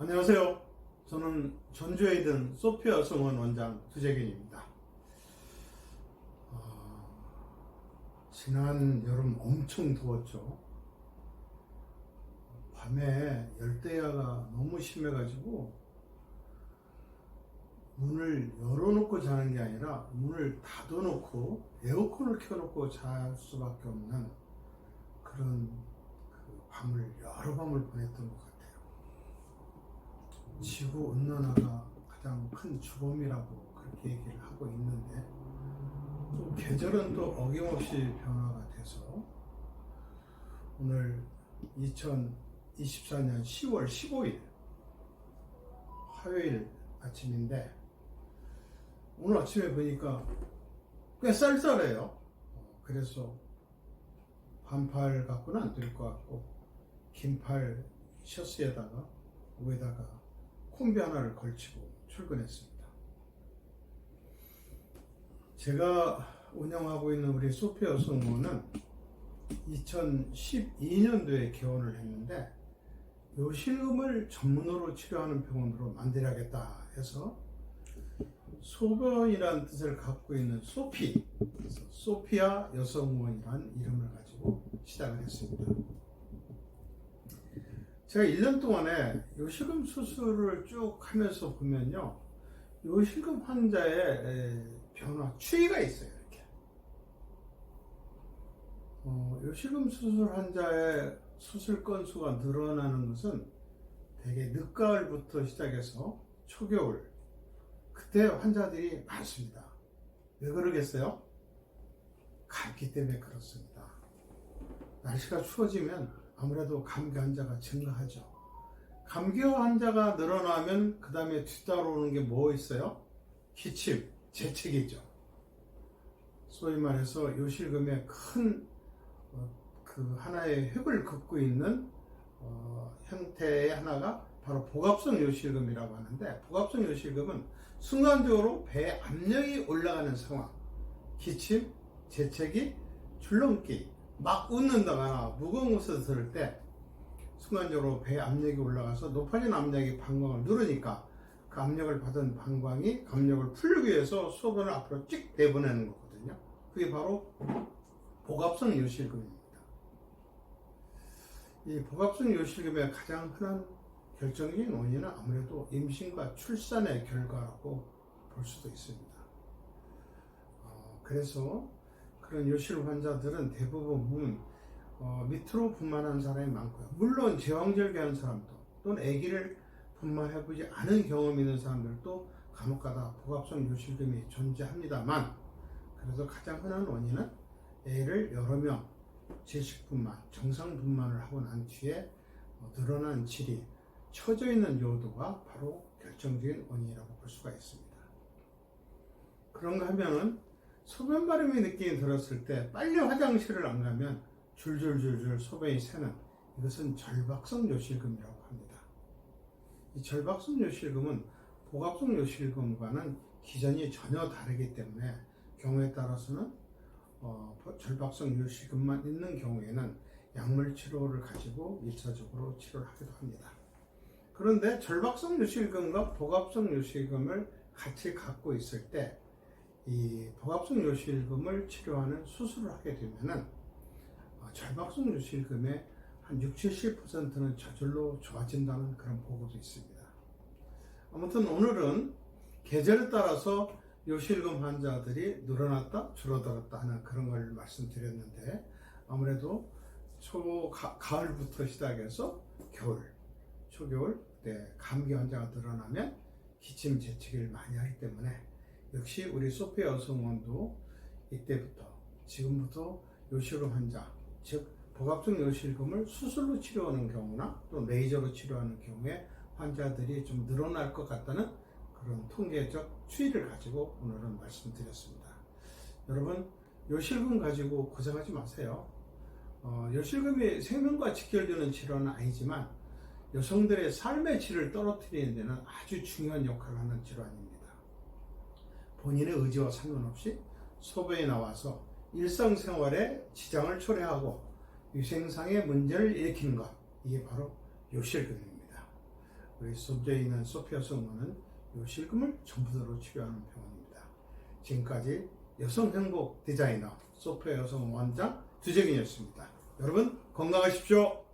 안녕하세요. 저는 전주에 있는 소피아 성원 원장 두재균입니다. 어, 지난 여름 엄청 더웠죠. 밤에 열대야가 너무 심해가지고 문을 열어놓고 자는 게 아니라 문을 닫아놓고 에어컨을 켜놓고 잘 수밖에 없는 그런 그 밤을 여러 밤을 보냈던 것 같아요. 지구 온난화가 가장 큰 주범이라고 그렇게 얘기를 하고 있는데 또 계절은 또 어김없이 변화가 돼서 오늘 2024년 10월 15일 화요일 아침인데 오늘 아침에 보니까 꽤 쌀쌀해요. 어, 그래서 반팔 갖고는 안 될 것 같고 긴팔 셔츠에다가 위에다가 콤비 하나를 걸치고 출근했습니다. 제가 운영하고 있는 우리 소피아 성모는 2012년도에 개원을 했는데 요실금을 전문으로 치료하는 병원으로 만들어야겠다 해서 소변이라는 뜻을 갖고 있는 소피, 소피아 여성원이라는 이름을 가지고 시작을 했습니다. 제가 1년 동안에 요 실금 수술을 쭉 하면서 보면요. 요 실금 환자의 에, 변화, 추이가 있어요. 이렇게. 어, 요 실금 수술 환자의 수술 건수가 늘어나는 것은 대개 늦가을부터 시작해서 초겨울, 그때 환자들이 많습니다. 왜 그러겠어요? 감기 때문에 그렇습니다. 날씨가 추워지면 아무래도 감기 환자가 증가하죠. 감기 환자가 늘어나면 그 다음에 뒤따라오는 게 뭐 있어요? 기침, 재채기죠. 소위 말해서 요실금의 큰 그 하나의 획을 긋고 있는 어, 형태의 하나가 바로 복압성 요실금이라고 하는데 복압성 요실금은 순간적으로 배 압력이 올라가는 상황, 기침, 재채기, 줄넘기, 막 웃는다거나 무거운 것을 들을 때 순간적으로 배 압력이 올라가서 높아진 압력이 방광을 누르니까 그 압력을 받은 방광이 압력을 풀기 위해서 소변을 앞으로 찍 내보내는 거거든요. 그게 바로 복압성 요실금입니다. 이 복압성 요실금의 가장 흔한 결정적인 원인은 아무래도 임신과 출산의 결과라고 볼 수도 있습니다. 어, 그래서 그런 요실 환자들은 대부분 어, 밑으로 분만하는 사람이 많고요. 물론 제왕절개하는 사람도 또는 아기를 분만해보지 않은 경험이 있는 사람들도 간혹가다 복압성 요실금이 존재합니다만 그래서 가장 흔한 원인은 애를 여러 명 제식 분만, 정상 분만을 하고 난 뒤에 어, 늘어난 질이 처져 있는 요도가 바로 결정적인 원인이라고 볼 수가 있습니다. 그런가 하면은 소변 바람이 느낌이 들었을 때 빨리 화장실을 안 가면 줄줄줄줄 소변이 새는 이것은 절박성 요실금이라고 합니다. 이 절박성 요실금은 복압성 요실금과는 기전이 전혀 다르기 때문에 경우에 따라서는 어, 절박성 요실금만 있는 경우에는 약물 치료를 가지고 일차적으로 치료를 하기도 합니다. 그런데 절박성 요실금과 복압성 요실금을 같이 갖고 있을 때 이 복압성 요실금을 치료하는 수술을 하게 되면은 어, 절박성 요실금의 한 60, 70%는 저절로 좋아진다는 그런 보고도 있습니다. 아무튼 오늘은 계절에 따라서 요실금 환자들이 늘어났다 줄어들었다 하는 그런 걸 말씀드렸는데 아무래도 초 가, 가을부터 시작해서 겨울 초겨울 때 감기 환자가 늘어나면 기침 재채기를 많이 하기 때문에 역시 우리 소피아 여성원도 이때부터 지금부터 요실금 환자 즉 복압성 요실금을 수술로 치료하는 경우나 또 레이저로 치료하는 경우에 환자들이 좀 늘어날 것 같다는 그런 통계적 추이를 가지고 오늘은 말씀드렸습니다. 여러분 요실금 가지고 고생하지 마세요. 어, 요실금이 생명과 직결되는 치료는 아니지만 여성들의 삶의 질을 떨어뜨리는 데는 아주 중요한 역할을 하는 질환입니다. 본인의 의지와 상관없이 소변이 나와서 일상생활에 지장을 초래하고 위생상의 문제를 일으키는 것 이게 바로 요실금입니다. 우리 소재에 있는 소피아 성모는 이 실금을 전부대로 치료하는 병원입니다. 지금까지 여성 행복 디자이너 소피아 여성 원장 두재균이었습니다. 여러분 건강하십시오.